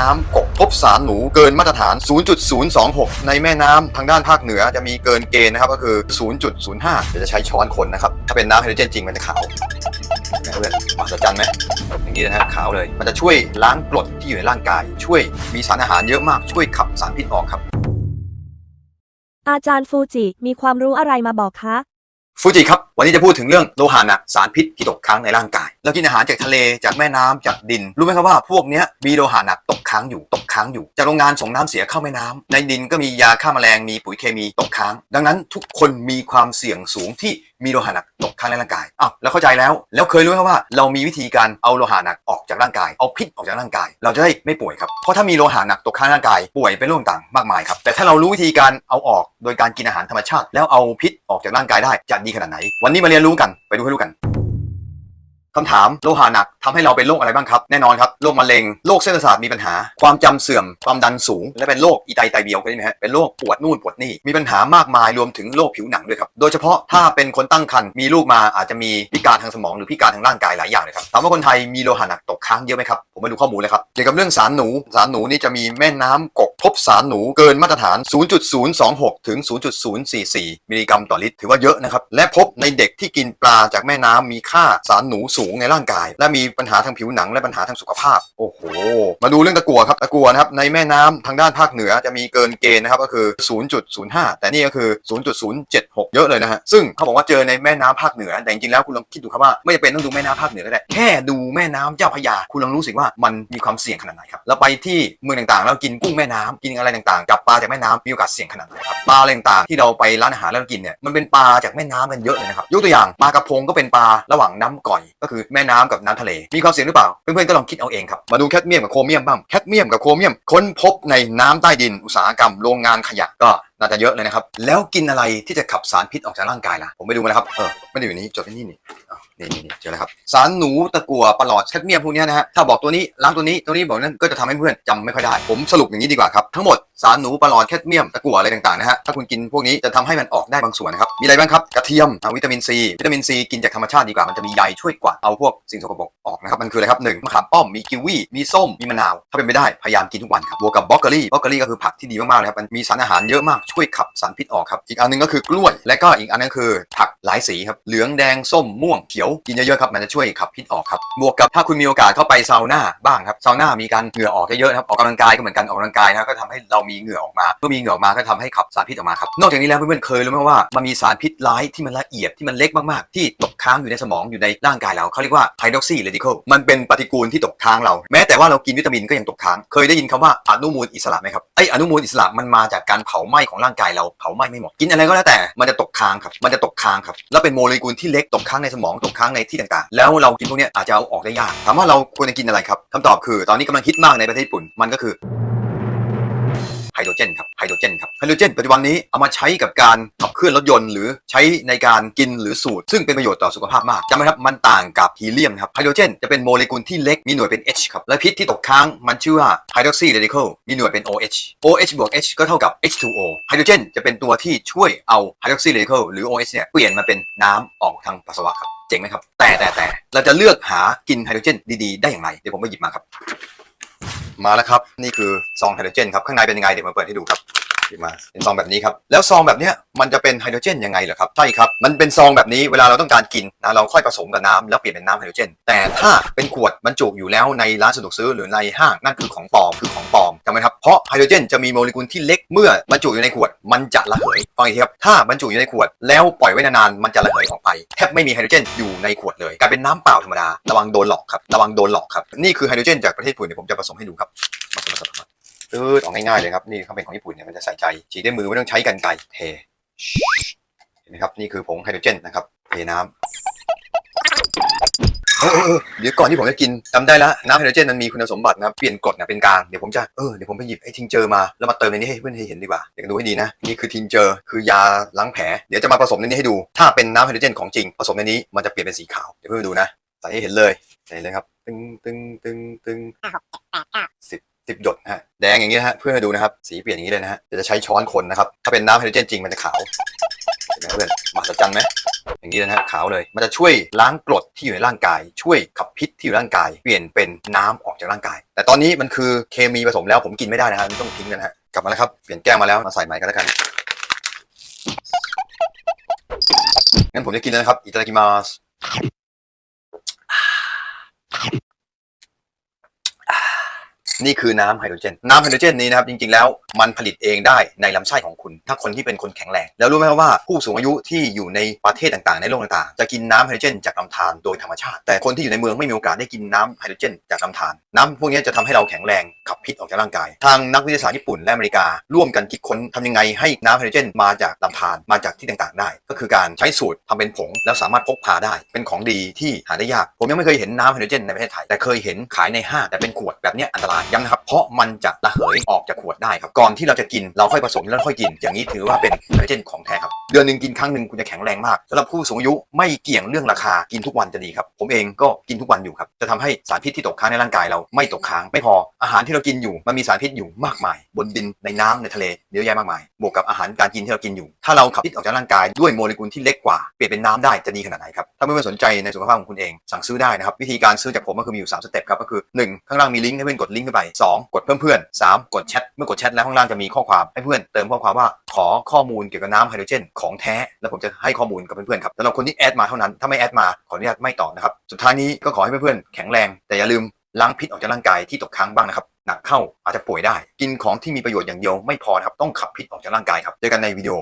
น้ำกกพบสารหนูเกินมาตรฐาน 0.026 ในแม่น้ำทางด้านภาคเหนือจะมีเกินเกณฑ์นะครับก็คือ 0.05 เดี๋ยวจะใช้ช้อนคนนะครับ ถ้าเป็นน้ำไฮโดรเจนจริงมันจะขาวแม่เพื่อนมหัศจรรย์ไหมอย่างนี้นะฮะขาวเลย มันจะช่วยล้างกรดที่อยู่ในร่างกาย ช่วยมีสารอาหารเยอะมากช่วยขับสารพิษออกครับ อาจารย์ฟูจิมีความรู้อะไรมาบอกคะฟูจิครับ วันนี้จะพูดถึงเรื่องโลหะหนักสารพิษที่ตกค้างในร่างกายเรากินอาหารจากทะเลจากแม่น้ำจากดิน รู้ไหมครับว่าพวกเนี้ยมีโลหะหนักตก ค้างอยู่ตกค้างอยู่จากโรงงานส่งน้ำเสียเข้าแม่น้ำในดินก็มียาฆ่าแมลงมีปุ๋ยเคมีตกค้าง ดังนั้นทุกคนมีความเสี่ยงสูงที่มีโลหะหนักตกค้างในร่างกายอ้าวแล้วเข้าใจแล้ว แล้วเคยรู้ไหมว่าเรามีวิธีการเอาโลหะหนักออกจากร่างกาย เอาพิษออกจากร่างกาย เราจะได้ไม่ป่วยครับ เพราะถ้ามีโลหะหนักตกค้างในร่างกายป่วยเป็นโรคต่างมากมายครับแต่ถ้าเรารู้วิธีการเอาออกโดยการกินอาหารธรรมชาติ แล้วเอาพิษออกจากร่างกายได้จะดีขนาดไหน วันนี้มาเรียนรู้กันไปดูให้รู้กันคำถามโลหะหนัก ทำให้เราเป็นโรคอะไรบ้างครับ แน่นอนครับโรคมะเร็งโรคเส้นประสาทมีปัญหา ความจำเสื่อมความดันสูง และเป็นโรคอีไตไตเบียวก็ได้ไหมฮะเป็นโรคปวดนู่นปวดนี่มีปัญหามากมายรวมถึงโรคผิวหนังด้วยครับโดยเฉพาะถ้าเป็นคนตั้งครรภ์มีลูกมาอาจจะมีพิการทางสมองหรือพิการทางร่างกายหลายอย่างเลยครับถามว่าคนไทยมีโลหะหนักตกค้างเยอะไหมครับผมมาดูข้อมูลเลยครับเกี่ยวกับเรื่องสารหนูสารหนูนี่จะมีแม่น้ำกกพบสารหนูเกินมาตรฐาน 0.026 ถึง 0.044 มิลลิกรัมต่อลิตร ถือว่าเยอะนะครับและพบในเด็กที่กินปลาจากแม่น้ำมีค่าสารหนูสูงในร่างกาย และมีปัญหาทางผิวหนังและปัญหาทางสุขภาพ โอ้โห มาดูเรื่องตะกั่วครับตะกั่วนะครับในแม่น้ำทางด้านภาคเหนือจะมีเกินเกณฑ์นะครับก็คือ 0.05 แต่นี่ก็คือ 0.076 เยอะเลยนะฮะซึ่งเขาบอกว่าเจอในแม่น้ำภาคเหนือ แต่จริงๆแล้วคุณลองคิดดูครับว่าไม่จำเป็นต้องดูแม่น้ำภาคเหนือก็ได้แค่ดูแม่น้ำเจ้าพระยา คุณลองรู้สึกว่ามันมีความเสี่ยงขนาดไหนครับแล้วไปที่เมืองต่างๆ แล้วกินกุ้งแม่น้ำกินอะไรต่างๆจับปลาจากแม่น้ำมีโอกาสเสี่ยงขนาดไหนครับปลาอะไรต่างๆที่เราไปร้านอาหารแล้วกินเนี่ยมันเป็นปลาจากแม่น้ำกันเยอะเลยนะครับยกตัวอย่างปลากระพงก็เป็นปลาระหว่างน้ำก่อย ก็คือแม่น้ำกับน้ำทะเลมีความเสี่ยงหรือเปล่า เพื่อนๆก็ลองคิดเอาเองครับ มาดูแคดเมียมกับโครเมียมบ้าง แคดเมียมกับโครเมียมค้นพบในน้ำใต้ดินอุตสาหกรรมโรงงานขยะก็น่าจะเยอะเลยนะครับ แล้วกินอะไรที่จะขับสารพิษออกจากร่างกายล่ะ ผมไปดูมาแล้วครับ เออ ไม่ได้อยู่นี้จดไว้นี่นี่นี่นี่นี่เจอแล้วครับ สารหนูตะกั่วปลอดแคดเมียมพวกนี้นะฮะ ถ้าบอกตัวนี้ล้างตัวนี้ ตัวนี้บอกนั่นก็จะทำให้เพื่อนจำไม่ค่อยได้ ผมสรุปอย่างนี้ดีกว่าครับ ทั้งหมดสารหนูปลอดแคดเมียมตะกั่วอะไรต่างๆนะฮะถ้าคุณกินพวกนี้จะทำให้มันออกได้บางส่วนนะครับมีอะไรบ้างครับกระเทียมอะวิตามินซีวิตามินซีกินจากธรรมชาติดีกว่ามันจะมีใยช่วยกวาดเอาพวกสิ่งสกปรกออกนะครับมันคืออะไรครับหนึ่งมะขามป้อมมีกิวีมีส้มมีมะนาว ถ้าเป็นไปได้พยายามกินทุกวันครับบวกกับบล็อกเกอรี่บล็อกเกอรี่ก็คือผักที่ดีมากๆเลยครับมันมีสารอาหารเยอะมากช่วยขับสารพิษออกครับอีกอันหนึงก็คือกล้วย และก็อีกอันนึงคือผักหลายสีครับเหลืองแดงส้มม่วงเขียวกินเยอะๆครับมันจะช่วยขับพิษออกครับบวกกับถ้าคุณมีโอกาสเข้าไปซาวน่าบ้างครับซาวน่ามีการเหงื่อออกเยอะๆนะครับออกกำลังกายก็เหมือนกันออกกำลังกายนะก็ทำให้เรามีเหงื่อออกมาเมื่อมีเหงื่อออกมาก็ทำให้ขับสารพิษออกมาครับนอกจากนี้แล้วเพื่อนๆเคยรู้ไหมว่ามันมีสารพิษร้ายที่มันละเอียดที่มันเล็กมากๆ ที่ตกค้างอยู่ในสมองอยู่ในร่างกายเราเขาเรียกว่าไฮดรอกซีเรดิคอลมันเป็นปฏิกูลที่ตกค้างเรา แม้แต่ว่าเรากินวิตามินก็ยังตกค้าง เคยได้ยินคำว่าอนุมูลอิสระไหมครับไออนุมูลอิสระมันมาจากการเผาไหม้ของร่างกายเราเผาไหม้ไม่หมดกินอะไรก็แล้วแต่มันจะตกค้างครับมันจะตกค้างครับแล้วเป็นโมเลกุลที่เล็กตกค้างในสมองตกค้างในที่ต่างๆ แล้วเรากินพวกนี้อาจจะเอาออกได้ยากถามว่าเราควรจะกินอะไรครับคำตอบคือ ตอนนี้กำลังฮิตมากในประเทศญี่ปุ่นมันก็คือ ไฮโดรเจนครับไฮโดรเจนครับไฮโดรเจนปัจจุบันนี้เอามาใช้กับการขับเคลื่อนรถยนต์ หรือใช้ในการกินหรือสูตรซึ่งเป็นประโยชน์ต่อสุขภาพมากจำไหมครับมันต่างกับฮีเลียมครับไฮโดรเจนจะเป็นโมเลกุลที่เล็กมีหน่วยเป็น H ครับและพิษที่ตกค้างมันชื่อว่าไฮดรอกซีเรดิคอลมีหน่วยเป็น OH OH บวก H ก็เท่ากับ H2O ไฮโดรเจนจะเป็นตัวที่ช่วยเอาไฮดรอกซีเรดิคอลหรือ OH เนี่ยเปลี่ยนมาเป็นน้ำออกทางปัสสาวะครับเจ๋งไหมครับแต่แต่แต่เราจะเลือกหากินไฮโดรเจนดีๆ ได้อย่างไรเดี๋ยวผมไปหยิบมาครับ มาแล้วครับ นี่คือซองไฮโดรเจนครับ ข้างในเป็นยังไงเดี๋ยวมาเปิดให้ดูครับ หยิบมาเป็นซองแบบนี้ครับแล้วซองแบบเนี้ยมันจะเป็นไฮโดรเจนยังไงเหรอครับใช่ครับมันเป็นซองแบบนี้เวลาเราต้องการกินนะเราค่อยผสมกับน้ำแล้วเปลี่ยนเป็นน้ำไฮโดรเจน แต่ถ้าเป็นขวดบรรจุอยู่แล้วในร้านสะดวกซื้อหรือในห้างนั่นคือของปลอมคือของปลอมจำไหมครับเพราะไฮโดรเจนจะมีโมเลกุลที่เล็กเมื่อบรรจุอยู่ในขวด มันจะระเหยฟังอีกทีครับถ้าบรรจุอยู่ในขวด แล้วปล่อยไว้นานๆมันจะระเหยออกไปแทบไม่มีไฮโดรเจนอยู่ในขวดเลยกลายเป็นน้ำเปล่าธรรมดาระวังโดนหลอกครับระวังโดนหลอกครับนี่คือไฮโดรเจนจากประเทศญี่ปุ่นเดี๋ยวผมจะผสมให้ดูครับมาสมัครม ตืดออกง่ายๆเลยครับนี่เขาเป็นของญี่ปุ่นเนี่ยมันจะใส่ใจฉีดด้วยมือไม่ต้องใช้กันไกรเทเห็นไหมครับนี่คือผงไฮโดรเจนนะครับเทน้ำเออเออเออเดี๋ยวก่อนที่ผมจะกินจำได้แล้วน้ำไฮโดรเจนมันมีคุณสมบัตินะครับเปลี่ยนกรดนะเป็นกลางเดี๋ยวผมจะเออเดี๋ยวผมไปหยิบไอ้ทิงเจอร์มาแล้วมาเติมในนี้ให้เพื่อนๆเห็นดีกว่าเดี๋ยวดูให้ดีนะนี่คือทิงเจอร์คือยาล้างแผลเดี๋ยวจะมาผสมในนี้ให้ดู ถ้าเป็นน้ำไฮโดรเจนของจริงผสมในนี้มันจะเปลี่ยนเป็นสีขาวเดี๋ยวเพื่อนๆดูนะใส่ให้เห็นเลยใส่เลยครับ ตึงตึงตึงตึงสิบสิบหยดนะฮะ แดงอย่างนี้ฮะเพื่อให้ดูนะครับ สีเปลี่ยนอย่างนี้เลยนะฮะเดี๋ยวจะใช้ช้อนคนนะครับ ถ้าเป็นน้ำไฮโดรเจนจริงมันจะขาวเห็นไหมเพื่อนมหัศจรรย์ไหมอย่างนี้เลยนะฮะขาวเลย มันจะช่วยล้างกรดที่อยู่ในร่างกาย ช่วยขับพิษที่อยู่ร่างกาย เปลี่ยนเป็นน้ำออกจากร่างกาย แต่ตอนนี้มันคือเคมีผสมแล้วผมกินไม่ได้นะฮะมันต้องทิ้งกันนะฮะกลับมาแล้วครับเปลี่ยนแก้วมาแล้วมาใส่ใหม่กันแล้วกันงั้นผมจะกินแล้วนะครับอิตาลีมาส นี่คือน้ำไฮโดรเจน น้ำไฮโดรเจนนี้นะครับจริงๆแล้วมันผลิตเองได้ในลำไส้ของคุณ ถ้าคนที่เป็นคนแข็งแรง แล้วรู้ไหมครับว่าผู้สูงอายุที่อยู่ในประเทศต่างๆ ในโลกต่างๆ จะกินน้ำไฮโดรเจนจากลำธารโดยธรรมชาติ แต่คนที่อยู่ในเมืองไม่มีโอกาสได้กินน้ำไฮโดรเจนจากลำธารน้ำพวกนี้จะทำให้เราแข็งแรงขับพิษออกจากร่างกาย ทางนักวิทยาศาสตร์ญี่ปุ่นและอเมริกา ร่วมกันคิดค้นทำยังไงให้น้ำไฮโดรเจนมาจากลำธารมาจากที่ต่างๆ ได้ ก็คือการใช้สูตรทำเป็นผงแล้วสามารถพกพาได้ เป็นของดีที่หาได้ยากผมยังไม่เคยเห็นน้ำไฮโดรเจนในประเทศไทยแต่เคยเห็นขายในห้างแต่เป็นขวดแบบนี้อันตรายย้ำนะครับ เพราะมันจะระเหยออกจากขวดได้ครับ ก่อนที่เราจะกินเราค่อยผสมแล้วค่อยกิน อย่างนี้ถือว่าเป็นไฮโดรเจนของแท้ครับ เดือนหนึ่งกินครั้งหนึ่งคุณจะแข็งแรงมากสำหรับผู้สูงอายุไม่เกี่ยงเรื่องราคากินทุกวันจะดีครับ ผมเองก็กินทุกวันอยู่ครับ จะทำให้สารพิษที่ตกค้างในร่างกายเราไม่ตกค้างไม่พอ อาหารที่เรากินอยู่มันมีสารพิษอยู่มากมาย บนดินในน้ำในทะเลเยอะแยะมากมาย บวกกับอาหารการกินที่เรากินอยู่ ถ้าเราขับพิษออกจากร่างกายด้วยโมเลกุลที่เล็กกว่าเปลี่ยนเป็นน้ำได้จะดีขนาดไหนครับ ถ้าเพื่อนสนใจในสุขภาพของคุณเองสั่งซื้อได้นะครับวิธีการซื้อจากผมก็คือมีอยู่3สเต็ปครับก็คือ 1 ข้างล่างมีลิงก์ให้เพื่อนกดลิงก์ไป 2 กดเพิ่มเพื่อน 3 กดแชท เมื่อกดแชทแล้วข้างล่างจะมีข้อความให้เพื่อนเติมข้อความว่าขอข้อมูลเกี่ยวกับน้ำไฮโดรเจนของแท้ แล้วผมจะให้ข้อมูลกับเพื่อนๆครับสำหรับคนที่แอดมาเท่านั้น ถ้าไม่แอดมาขออนุญาตไม่ต่อนะครับ สุดท้ายนี้ก็ขอให้เพื่อนๆแข็งแรง แต่อย่าลืมล้างพิษออกจากร่างกายที่ตกค้างบ้างนะครับ หนักเข้าอาจจะป่วยได้ กินของที่มีประโยชน์อย่างเดียวไม่พอนะครับ ต้องขับพิษออกจากร่างกายครับ เจอกันในวิดีโอ